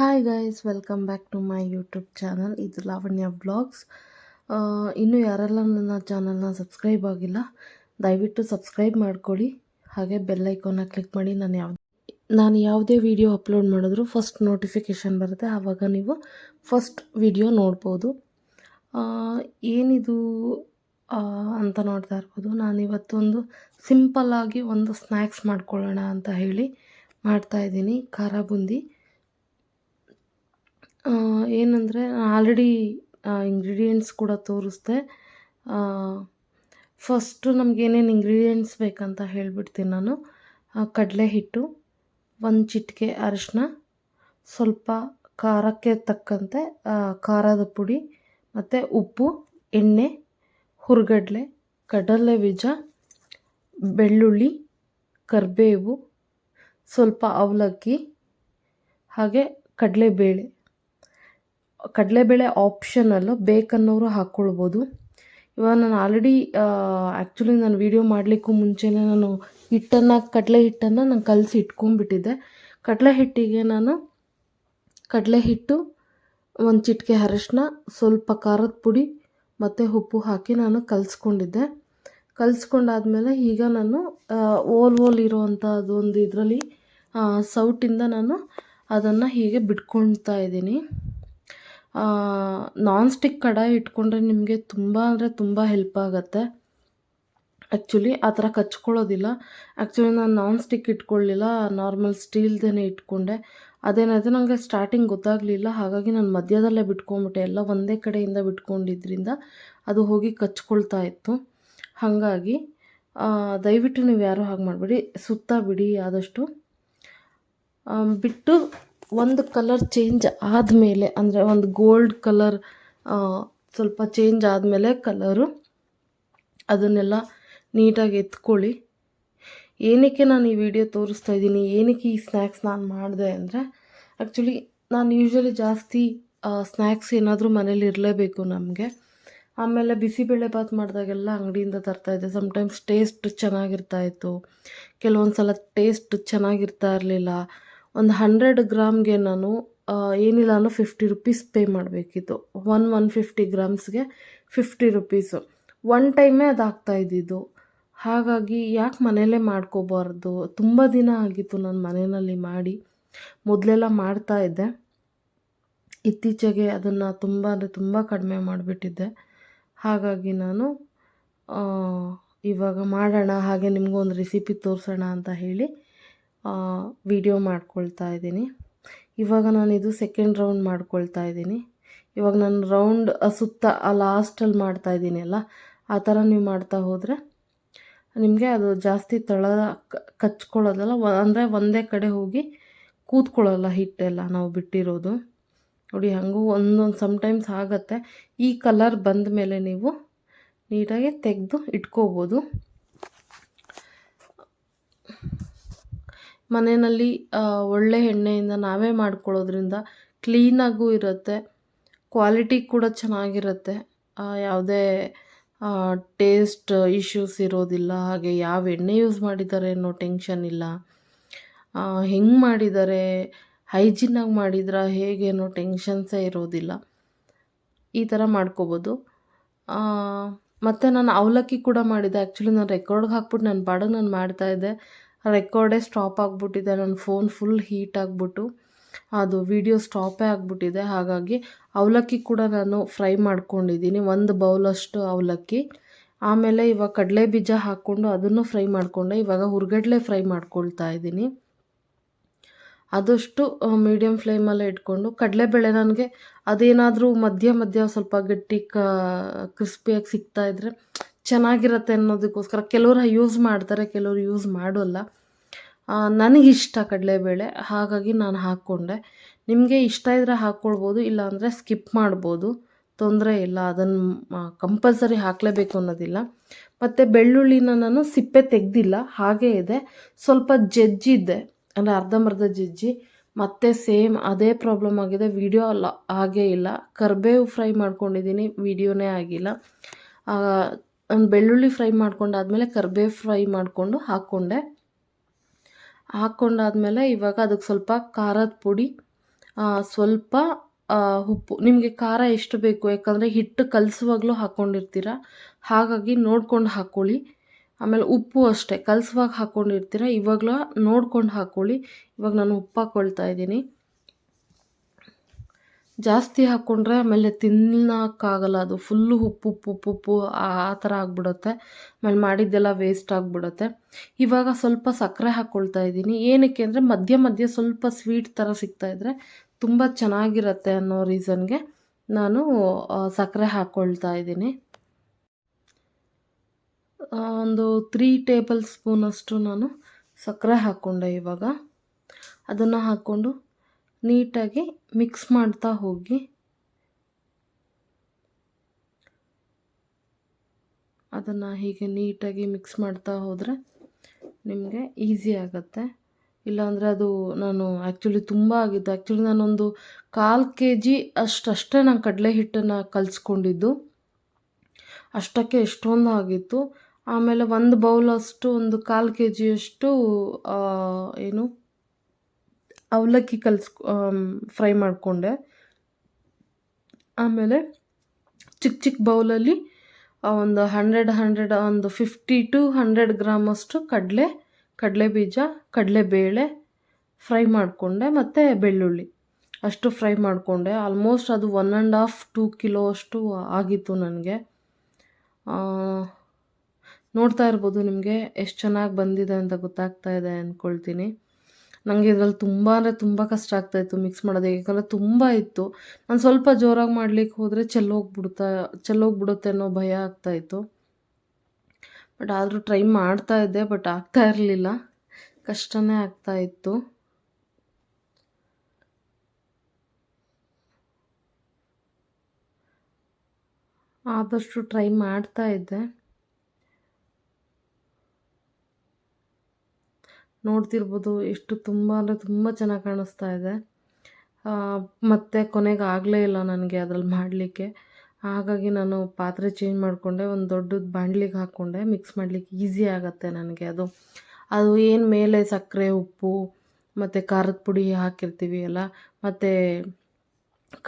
Hi guys welcome back to my YouTube channel ಇದು Lavanya blogs ಇನ್ನೂ ಯಾರೆಲ್ಲ ನನ್ನ ಚಾನಲ್ನ ಸಬ್ಸ್ಕ್ರೈಬ್ ಆಗಿಲ್ಲ, ದಯವಿಟ್ಟು ಸಬ್ಸ್ಕ್ರೈಬ್ ಮಾಡ್ಕೊಳ್ಳಿ. ಹಾಗೆ ಬೆಲ್ ಐಕಾನ್ನ ಕ್ಲಿಕ್ ಮಾಡಿ, ನಾನು ಯಾವ ನಾನು ಯಾವುದೇ ವಿಡಿಯೋ ಅಪ್ಲೋಡ್ ಮಾಡಿದ್ರು ಫಸ್ಟ್ ನೋಟಿಫಿಕೇಷನ್ ಬರುತ್ತೆ. ಆವಾಗ ನೀವು ಫಸ್ಟ್ ವಿಡಿಯೋ ನೋಡ್ಬೋದು. ಏನಿದು ಅಂತ ನೋಡ್ತಾ ಇರ್ಬೋದು. ನಾನು ಇವತ್ತೊಂದು ಸಿಂಪಲ್ಲಾಗಿ ಒಂದು ಸ್ನ್ಯಾಕ್ಸ್ ಮಾಡ್ಕೊಳ್ಳೋಣ ಅಂತ ಹೇಳಿ ಮಾಡ್ತಾಯಿದ್ದೀನಿ ಖಾರ ಬುಂದಿ. ಏನಂದರೆ ಆಲ್ರೆಡಿ ಇಂಗ್ರೀಡಿಯೆಂಟ್ಸ್ ಕೂಡ ತೋರಿಸ್ದೆ. ಫಸ್ಟು ನಮಗೇನೇನು ಇಂಗ್ರೀಡಿಯೆಂಟ್ಸ್ ಬೇಕಂತ ಹೇಳಿಬಿಡ್ತೀನಿ ನಾನು. ಕಡಲೆ ಹಿಟ್ಟು ಒಂದು ಚಿಟಿಕೆ ಅರಿಶಿನ ಸ್ವಲ್ಪ ಖಾರಕ್ಕೆ ತಕ್ಕಂತೆ ಖಾರದ ಪುಡಿ, ಮತ್ತು ಉಪ್ಪು, ಎಣ್ಣೆ, ಹುರ್ಗಡ್ಲೆ, ಕಡಲೆ ಬೀಜ, ಬೆಳ್ಳುಳ್ಳಿ, ಕರಿಬೇವು, ಸ್ವಲ್ಪ ಅವಲಕ್ಕಿ, ಹಾಗೆ ಕಡಲೆಬೇಳೆ. ಕಡಲೆಬೇಳೆ ಆಪ್ಷನಲ್ಲು ಬೇಕನ್ನೋರು ಹಾಕ್ಕೊಳ್ಬೋದು ಇವಾಗ ನಾನು ಆಲ್ರೆಡಿ ಆ್ಯಕ್ಚುಲಿ ನಾನು ವೀಡಿಯೋ ಮಾಡಲಿಕ್ಕೂ ಮುಂಚೆನೇ ನಾನು ಹಿಟ್ಟನ್ನು, ಕಡಲೆ ಹಿಟ್ಟನ್ನು ನಾನು ಕಲಸಿ ಇಟ್ಕೊಂಡ್ಬಿಟ್ಟಿದ್ದೆ. ಕಡಲೆ ಹಿಟ್ಟಿಗೆ ನಾನು ಕಡಲೆ ಹಿಟ್ಟು, ಒಂದು ಚಿಟಿಕೆ ಅರಶಿನ, ಸ್ವಲ್ಪ ಖಾರದ ಪುಡಿ ಮತ್ತು ಉಪ್ಪು ಹಾಕಿ ನಾನು ಕಲಿಸ್ಕೊಂಡಿದ್ದೆ. ಕಲಿಸ್ಕೊಂಡಾದ್ಮೇಲೆ ಈಗ ನಾನು ಓಲ್ ಓಲ್ ಇರೋವಂಥದ್ದು ಅದೊಂದು ಇದರಲ್ಲಿ ಸೌಟಿಂದ ನಾನು ಅದನ್ನು ಹೀಗೆ ಬಿಟ್ಕೊಳ್ತಾ ಇದ್ದೀನಿ. ನಾನ್ ಸ್ಟಿಕ್ ಕಡಾಯಿ ಇಟ್ಕೊಂಡ್ರೆ ನಿಮಗೆ ತುಂಬ ಅಂದರೆ ತುಂಬ ಹೆಲ್ಪ್ ಆಗುತ್ತೆ. ಆ್ಯಕ್ಚುಲಿ ಆ ಥರ ಕಚ್ಕೊಳ್ಳೋದಿಲ್ಲ. ಆ್ಯಕ್ಚುಲಿ ನಾನು ನಾನ್ ಸ್ಟಿಕ್ ಇಟ್ಕೊಳ್ಳಿಲ್ಲ. ನಾರ್ಮಲ್ ಸ್ಟೀಲ್ದೇ ಇಟ್ಕೊಂಡೆ. ಅದೇನಾಯಿತು ನನಗೆ ಸ್ಟಾರ್ಟಿಂಗ್ ಗೊತ್ತಾಗಲಿಲ್ಲ. ಹಾಗಾಗಿ ನಾನು ಮಧ್ಯದಲ್ಲೇ ಬಿಟ್ಕೊಂಬಿಟ್ಟೆ ಎಲ್ಲ ಒಂದೇ ಕಡೆಯಿಂದ ಬಿಟ್ಕೊಂಡಿದ್ರಿಂದ ಅದು ಹೋಗಿ ಕಚ್ಕೊಳ್ತಾ ಇತ್ತು. ಹಾಗಾಗಿ ದಯವಿಟ್ಟು ನೀವು ಯಾರೂ ಹಾಗೆ ಮಾಡಬೇಡಿ. ಸುತ್ತ ಬಿಡಿ ಆದಷ್ಟು. ಬಿಟ್ಟು ಒಂದು ಕಲರ್ ಚೇಂಜ್ ಆದಮೇಲೆ, ಅಂದರೆ ಒಂದು ಗೋಲ್ಡ್ ಕಲರ್ ಸ್ವಲ್ಪ ಚೇಂಜ್ ಆದಮೇಲೆ ಕಲರು ಅದನ್ನೆಲ್ಲ ನೀಟಾಗಿ ಎತ್ಕೊಳ್ಳಿ. ಏನಕ್ಕೆ ನಾನು ಈ ವಿಡಿಯೋ ತೋರಿಸ್ತಾ ಇದ್ದೀನಿ, ಏನಕ್ಕೆ ಈ ಸ್ನ್ಯಾಕ್ಸ್ ನಾನು ಮಾಡಿದೆ ಅಂದರೆ ಆ್ಯಕ್ಚುಲಿ ನಾನು ಯೂಶ್ವಲಿ ಜಾಸ್ತಿ ಸ್ನ್ಯಾಕ್ಸ್ ಏನಾದರೂ ಮನೇಲಿ ಇರಲೇಬೇಕು ನಮಗೆ. ಆಮೇಲೆ ಬಿಸಿಬೇಳೆ ಬಾತ್ ಮಾಡಿದಾಗೆಲ್ಲ ಅಂಗಡಿಯಿಂದ ತರ್ತಾಯಿದ್ದೆ ಸಮ್ಟೈಮ್ಸ್ ಟೇಸ್ಟ್ ಚೆನ್ನಾಗಿರ್ತಾಯಿತ್ತು ಕೆಲವೊಂದು ಸಲ ಟೇಸ್ಟ್ ಚೆನ್ನಾಗಿರ್ತಾ ಇರಲಿಲ್ಲ. ಒಂದು ಹಂಡ್ರೆಡ್ ಗ್ರಾಮ್ಗೆ ನಾನು ಏನಿಲ್ಲ ಅಂದ್ರೆ ಫಿಫ್ಟಿ ರುಪೀಸ್ ಪೇ ಮಾಡಬೇಕಿತ್ತು. ಒನ್ ಒನ್ ಫಿಫ್ಟಿ ಗ್ರಾಮ್ಸ್ಗೆ ಫಿಫ್ಟಿ ರುಪೀಸು ಒನ್ ಟೈಮೇ ಅದು ಆಗ್ತಾ ಇದ್ದಿದ್ದು. ಹಾಗಾಗಿ ಯಾಕೆ ಮನೆಯಲ್ಲೇ ಮಾಡ್ಕೋಬಾರ್ದು? ತುಂಬ ದಿನ ಆಗಿತ್ತು ನಾನು ಮನೆಯಲ್ಲಿ ಮಾಡಿ, ಮೊದಲೆಲ್ಲ ಮಾಡ್ತಾ ಇದ್ದೆ. ಇತ್ತೀಚೆಗೆ ಅದನ್ನು ತುಂಬ ಅಂದರೆ ತುಂಬ ಕಡಿಮೆ ಮಾಡಿಬಿಟ್ಟಿದ್ದೆ. ಹಾಗಾಗಿ ನಾನು ಇವಾಗ ಮಾಡೋಣ, ಹಾಗೆ ನಿಮಗೊಂದು ರೆಸಿಪಿ ತೋರಿಸೋಣ ಅಂತ ಹೇಳಿ ವಿಡಿಯೋ ಮಾಡ್ಕೊಳ್ತಾ ಇದ್ದೀನಿ. ಇವಾಗ ನಾನು ಇದು ಸೆಕೆಂಡ್ ರೌಂಡ್ ಮಾಡ್ಕೊಳ್ತಾ ಇದ್ದೀನಿ. ಇವಾಗ ನಾನು ರೌಂಡ್ ಸುತ್ತ, ಆ ಲಾಸ್ಟಲ್ಲಿ ಮಾಡ್ತಾ ಇದ್ದೀನಿ ಅಲ್ಲ? ಆ ಥರ ನೀವು ಮಾಡ್ತಾ ಹೋದರೆ ನಿಮಗೆ ಅದು ಜಾಸ್ತಿ ತಳ ಕಚ್ಕೊಳ್ಳೋದಲ್ಲ ಅಂದರೆ ಒಂದೇ ಕಡೆ ಹೋಗಿ ಕೂತ್ಕೊಳ್ಳಲ್ಲ ಹಿಟ್ಟೆಲ್ಲ ನಾವು ಬಿಟ್ಟಿರೋದು. ನೋಡಿ, ಹಂಗೂ ಒಂದೊಂದು ಸಮ್ಟೈಮ್ಸ್ ಆಗುತ್ತೆ. ಈ ಕಲರ್ ಬಂದ ಮೇಲೆ ನೀವು ನೀಟಾಗಿ ತೆಗೆದು ಇಟ್ಕೋಬೋದು. ಮನೆಯಲ್ಲಿ ಒಳ್ಳೆ ಎಣ್ಣೆಯಿಂದ ನಾವೇ ಮಾಡ್ಕೊಳ್ಳೋದ್ರಿಂದ ಕ್ಲೀನಾಗೂ ಇರುತ್ತೆ ಕ್ವಾಲಿಟಿ ಕೂಡ ಚೆನ್ನಾಗಿರುತ್ತೆ. ಯಾವುದೇ ಟೇಸ್ಟ್ ಇಶ್ಯೂಸ್ ಇರೋದಿಲ್ಲ, ಹಾಗೆ ಯಾವ ಎಣ್ಣೆ ಯೂಸ್ ಮಾಡಿದ್ದಾರೆ ಅನ್ನೋ ಟೆನ್ಷನ್ ಇಲ್ಲ. ಹೆಂಗೆ ಮಾಡಿದ್ದಾರೆ ಹೈಜಿನ್ನಾಗಿ ಮಾಡಿದ್ರ ಹೇಗೆ ಅನ್ನೋ ಟೆನ್ಷನ್ಸೇ ಇರೋದಿಲ್ಲ. ಈ ಥರ ಮಾಡ್ಕೋಬೋದು. ಮತ್ತು ನಾನು ಅವಲಕ್ಕಿ ಕೂಡ ಮಾಡಿದ್ದೆ ಆ್ಯಕ್ಚುಲಿ ನಾನು ರೆಕಾರ್ಡ್ಗೆ ಹಾಕ್ಬಿಟ್ಟು ನನ್ನ ಪಾಡಿಗೆ ನಾನು ಮಾಡ್ತಾಯಿದ್ದೆ ರೆಕಾರ್ಡೇ ಸ್ಟಾಪ್ ಆಗಿಬಿಟ್ಟಿದೆ, ನನ್ನ ಫೋನ್ ಫುಲ್ ಹೀಟ್ ಆಗಿಬಿಟ್ಟು. ಅದು ವಿಡಿಯೋ ಸ್ಟಾಪೇ ಆಗಿಬಿಟ್ಟಿದೆ, ಹಾಗಾಗಿ ಅವಲಕ್ಕಿ ಕೂಡ ನಾನು ಫ್ರೈ ಮಾಡ್ಕೊಂಡಿದ್ದೀನಿ, ಒಂದು ಬೌಲಷ್ಟು ಅವಲಕ್ಕಿ. ಆಮೇಲೆ ಇವಾಗ ಕಡಲೆ ಬೀಜ ಹಾಕ್ಕೊಂಡು ಅದನ್ನು ಫ್ರೈ ಮಾಡಿಕೊಂಡೆ, ಇವಾಗ ಹುರ್ಗಡ್ಲೆ ಫ್ರೈ ಮಾಡ್ಕೊಳ್ತಾ ಇದ್ದೀನಿ. ಆದಷ್ಟು ಮೀಡಿಯಮ್ ಫ್ಲೇಮಲ್ಲೇ ಇಟ್ಕೊಂಡು. ಕಡಲೆಬೇಳೆ ನನಗೆ ಅದೇನಾದರೂ ಮಧ್ಯ ಮಧ್ಯ ಸ್ವಲ್ಪ ಗಟ್ಟಿ ಕ ಕ್ರಿಸ್ಪಿಯಾಗಿ ಸಿಗ್ತಾ ಇದ್ದರೆ ಚೆನ್ನಾಗಿರತ್ತೆ ಅನ್ನೋದಕ್ಕೋಸ್ಕರ ಕೆಲವರು ಯೂಸ್ ಮಾಡ್ತಾರೆ, ಕೆಲವರು ಯೂಸ್ ಮಾಡೋಲ್ಲ. ನನಗಿಷ್ಟ ಕಡಲೆಬೇಳೆ, ಹಾಗಾಗಿ ನಾನು ಹಾಕ್ಕೊಂಡೆ. ನಿಮಗೆ ಇಷ್ಟ ಇದ್ದರೆ ಹಾಕ್ಕೊಳ್ಬೋದು, ಇಲ್ಲಾಂದರೆ ಸ್ಕಿಪ್ ಮಾಡ್ಬೋದು. ತೊಂದರೆ ಇಲ್ಲ ಅದನ್ನು ಕಂಪಲ್ಸರಿ ಹಾಕಲೇಬೇಕು ಅನ್ನೋದಿಲ್ಲ. ಮತ್ತು ಬೆಳ್ಳುಳ್ಳಿನ ನಾನು ಸಿಪ್ಪೆ ತೆಗೆದಿಲ್ಲ, ಹಾಗೇ ಇದೆ. ಸ್ವಲ್ಪ ಜಜ್ಜಿದ್ದೆ ಅಂದರೆ ಅರ್ಧಂಬರ್ಧ ಜಜ್ಜಿ. ಮತ್ತೆ ಸೇಮ್ ಅದೇ ಪ್ರಾಬ್ಲಮ್ ಆಗಿದೆ ವಿಡಿಯೋ ಅಲ್ಲ, ಹಾಗೇ ಇಲ್ಲ. ಕರ್ಬೇವು ಫ್ರೈ ಮಾಡ್ಕೊಂಡಿದ್ದೀನಿ ವಿಡಿಯೋನೇ ಆಗಿಲ್ಲ. ಬೆಳ್ಳುಳ್ಳಿ ಫ್ರೈ ಮಾಡ್ಕೊಂಡಾದ್ಮೇಲೆ ಕರ್ಬೇವು ಫ್ರೈ ಮಾಡಿಕೊಂಡು ಹಾಕ್ಕೊಂಡೆ. ಹಾಕ್ಕೊಂಡಾದಮೇಲೆ ಇವಾಗ ಅದಕ್ಕೆ ಸ್ವಲ್ಪ ಖಾರದ ಪುಡಿ ಸ್ವಲ್ಪ ಉಪ್ಪು. ನಿಮಗೆ ಖಾರ ಎಷ್ಟು ಬೇಕು? ಯಾಕಂದರೆ ಹಿಟ್ಟು ಕಲಸುವಾಗಲೂ ಹಾಕ್ಕೊಂಡಿರ್ತೀರ ಹಾಗಾಗಿ ನೋಡ್ಕೊಂಡು ಹಾಕ್ಕೊಳ್ಳಿ ಆಮೇಲೆ ಉಪ್ಪು ಅಷ್ಟೇ. ಕಲಸುವಾಗ ಹಾಕ್ಕೊಂಡಿರ್ತೀರ ಇವಾಗಲೂ ನೋಡ್ಕೊಂಡು ಹಾಕ್ಕೊಳ್ಳಿ ಇವಾಗ ನಾನು ಉಪ್ಪು ಹಾಕ್ಕೊಳ್ತಾ ಇದ್ದೀನಿ. ಜಾಸ್ತಿ ಹಾಕ್ಕೊಂಡ್ರೆ ಆಮೇಲೆ ತಿನ್ನೋಕ್ಕಾಗಲ್ಲ ಅದು ಫುಲ್ಲು ಉಪ್ಪು ಉಪ್ಪು ಉಪ್ಪು ಉಪ್ಪು, ಆ ಥರ ಆಗಿಬಿಡುತ್ತೆ. ಆಮೇಲೆ ಮಾಡಿದ್ದೆಲ್ಲ ವೇಸ್ಟ್ ಆಗಿಬಿಡುತ್ತೆ. ಇವಾಗ ಸ್ವಲ್ಪ ಸಕ್ಕರೆ ಹಾಕ್ಕೊಳ್ತಾ ಇದ್ದೀನಿ. ಏನಕ್ಕೆ ಅಂದರೆ ಮಧ್ಯ ಮಧ್ಯ ಸ್ವಲ್ಪ ಸ್ವೀಟ್ ಥರ ಸಿಗ್ತಾಯಿದ್ರೆ ತುಂಬ ಚೆನ್ನಾಗಿರುತ್ತೆ ಅನ್ನೋ ರೀಸನ್ಗೆ ನಾನು ಸಕ್ಕರೆ ಹಾಕ್ಕೊಳ್ತಾ ಇದ್ದೀನಿ. ಒಂದು ತ್ರೀ ಟೇಬಲ್ ಸ್ಪೂನಷ್ಟು ನಾನು ಸಕ್ಕರೆ ಹಾಕ್ಕೊಂಡೆ ಇವಾಗ. ಅದನ್ನು ಹಾಕ್ಕೊಂಡು ನೀಟಾಗಿ ಮಿಕ್ಸ್ ಮಾಡ್ತಾ ಹೋಗಿ. ಅದನ್ನು ಹೀಗೆ ನೀಟಾಗಿ ಮಿಕ್ಸ್ ಮಾಡ್ತಾ ಹೋದರೆ ನಿಮಗೆ ಈಸಿ ಆಗುತ್ತೆ. ಇಲ್ಲಾಂದರೆ ಅದು ನಾನು ಆ್ಯಕ್ಚುಲಿ ತುಂಬ ಆಗಿದ್ದು ಆ್ಯಕ್ಚುಲಿ ನಾನೊಂದು ಕಾಲು ಕೆ ಜಿ ಅಷ್ಟಷ್ಟೇ ನಾನು ಕಡಲೆ ಹಿಟ್ಟನ್ನು ಕಲಿಸ್ಕೊಂಡಿದ್ದು. ಅಷ್ಟಕ್ಕೆ ಎಷ್ಟೊಂದು ಆಗಿತ್ತು. ಆಮೇಲೆ ಒಂದು ಬೌಲಷ್ಟು, ಒಂದು ಕಾಲು ಕೆ ಜಿಯಷ್ಟು ಏನು ಅವಲಕ್ಕಿ ಕಲ್ಸ್ ಫ್ರೈ ಮಾಡಿಕೊಂಡೆ. ಆಮೇಲೆ ಚಿಕ್ಕ ಚಿಕ್ಕ ಬೌಲಲ್ಲಿ ಒಂದು ಹಂಡ್ರೆಡ್ ಹಂಡ್ರೆಡ್ ಒಂದು ಫಿಫ್ಟಿ ಟು ಹಂಡ್ರೆಡ್ ಗ್ರಾಮಷ್ಟು ಕಡಲೆ ಕಡಲೆ ಬೀಜ, ಕಡಲೆ ಬೇಳೆ ಫ್ರೈ ಮಾಡಿಕೊಂಡೆ, ಮತ್ತು ಬೆಳ್ಳುಳ್ಳಿ. ಅಷ್ಟು ಫ್ರೈ ಮಾಡಿಕೊಂಡೆ. ಆಲ್ಮೋಸ್ಟ್ ಅದು one and half, two kilo ಅಷ್ಟು ಆಗಿತ್ತು ನನಗೆ. ನೋಡ್ತಾ ಇರ್ಬೋದು ನಿಮಗೆ ಎಷ್ಟು ಚೆನ್ನಾಗಿ ಬಂದಿದೆ ಅಂತ ಗೊತ್ತಾಗ್ತಾ ಇದೆ ಅಂದ್ಕೊಳ್ತೀನಿ ನನಗೆ ಇದರಲ್ಲಿ ತುಂಬ ಅಂದರೆ ತುಂಬ ಕಷ್ಟ ಆಗ್ತಾಯಿತ್ತು ಮಿಕ್ಸ್ ಮಾಡೋದು. ಯಾಕಂದರೆ ತುಂಬ ಇತ್ತು. ನಾನು ಸ್ವಲ್ಪ ಜೋರಾಗಿ ಮಾಡ್ಲಿಕ್ಕೆ ಹೋದರೆ ಚೆಲ್ಲೋಗ್ಬಿಡ್ತಾ ಚೆಲ್ಲೋಗ್ಬಿಡುತ್ತೆ ಅನ್ನೋ ಭಯ ಆಗ್ತಾಯಿತ್ತು ಬಟ್ ಆದರೂ ಟ್ರೈ ಮಾಡ್ತಾ ಇದ್ದೆ ಬಟ್ ಆಗ್ತಾ ಇರಲಿಲ್ಲ. ಕಷ್ಟನೇ ಆಗ್ತಾ ಇತ್ತು. ಆದಷ್ಟು ಟ್ರೈ ಮಾಡ್ತಾ ಇದ್ದೆ. ನೋಡ್ತಿರ್ಬೋದು. ಎಷ್ಟು ತುಂಬ ಅಂದರೆ ತುಂಬ ಚೆನ್ನಾಗಿ ಕಾಣಿಸ್ತಾ ಇದೆ. ಮತ್ತು ಕೊನೆಗೆ ಆಗಲೇ ಇಲ್ಲ ನನಗೆ ಅದ್ರಲ್ಲಿ ಮಾಡಲಿಕ್ಕೆ. ಹಾಗಾಗಿ ನಾನು ಪಾತ್ರೆ ಚೇಂಜ್ ಮಾಡಿಕೊಂಡೆ, ಒಂದು ದೊಡ್ಡದು ಬಾಣಲಿಗೆ ಹಾಕ್ಕೊಂಡೆ ಮಿಕ್ಸ್ ಮಾಡಲಿಕ್ಕೆ ಈಸಿ ಆಗುತ್ತೆ ನನಗೆ ಅದು. ಅದು ಏನು ಮೇಲೆ ಸಕ್ಕರೆ, ಉಪ್ಪು, ಮತ್ತು ಖಾರದ ಪುಡಿ ಹಾಕಿರ್ತೀವಿ ಅಲ್ಲ, ಮತ್ತು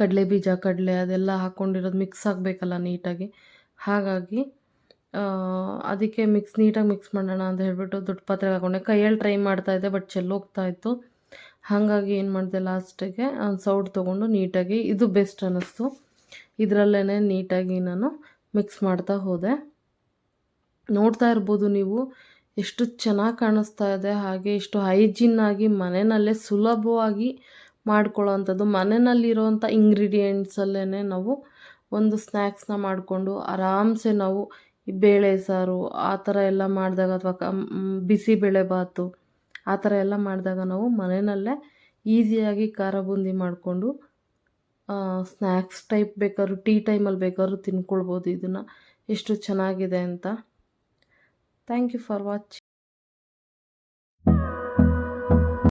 ಕಡಲೆ ಬೀಜ ಕಡಲೆ ಅದೆಲ್ಲ ಹಾಕ್ಕೊಂಡಿರೋದು ಮಿಕ್ಸ್ ಆಗಬೇಕಲ್ಲ ನೀಟಾಗಿ. ಹಾಗಾಗಿ ಅದಕ್ಕೆ ಮಿಕ್ಸ್ ನೀಟಾಗಿ ಮಿಕ್ಸ್ ಮಾಡೋಣ ಅಂತ ಹೇಳಿಬಿಟ್ಟು ದೊಡ್ಡ ಪಾತ್ರೆಗೆ ಹಾಕೊಂಡೆ. ಕೈಯಲ್ಲಿ ಟ್ರೈ ಮಾಡ್ತಾ ಇದ್ದೆ ಬಟ್ ಚೆಲ್ಲೋಗ್ತಾ ಇತ್ತು. ಹಾಗಾಗಿ ಏನು ಮಾಡಿದೆ ಲಾಸ್ಟಿಗೆ ಸೌಟ್ ತೊಗೊಂಡು ನೀಟಾಗಿ, ಇದು ಬೆಸ್ಟ್ ಅನ್ನಿಸ್ತು. ಇದರಲ್ಲೇ ನೀಟಾಗಿ ನಾನು ಮಿಕ್ಸ್ ಮಾಡ್ತಾ ಹೋದೆ. ನೋಡ್ತಾ ಇರ್ಬೋದು ನೀವು, ಎಷ್ಟು ಚೆನ್ನಾಗಿ ಕಾಣಿಸ್ತಾ ಇದೆ, ಹಾಗೆ ಎಷ್ಟು ಹೈಜಿನ್ನಾಗಿ ಮನೆಯಲ್ಲೇ ಸುಲಭವಾಗಿ ಮಾಡ್ಕೊಳ್ಳೋವಂಥದ್ದು ಮನೆಯಲ್ಲಿರೋವಂಥ ಇಂಗ್ರೀಡಿಯೆಂಟ್ಸಲ್ಲೇ ನಾವು ಒಂದು ಸ್ನ್ಯಾಕ್ಸ್ನ ಮಾಡಿಕೊಂಡು ಆರಾಮ್ಸೆ ನಾವು ಈ ಬೇಳೆ ಸಾರು, ಆ ಥರ ಎಲ್ಲ ಮಾಡಿದಾಗ ಅಥವಾ ಬಿಸಿ ಬೇಳೆ ಬಾತು, ಆ ಥರ ಎಲ್ಲ ಮಾಡಿದಾಗ ನಾವು ಮನೆಯಲ್ಲೇ ಈಸಿಯಾಗಿ ಖಾರ ಬೂಂದಿ ಮಾಡಿಕೊಂಡು ಸ್ನ್ಯಾಕ್ಸ್ ಟೈಪ್ ಬೇಕಾದ್ರೂ ಟೀ ಟೈಮಲ್ಲಿ ಬೇಕಾದ್ರೂ ತಿನ್ಕೊಳ್ಬೋದು. ಇದನ್ನು ಎಷ್ಟು ಚೆನ್ನಾಗಿದೆ ಅಂತ. Thank you for watch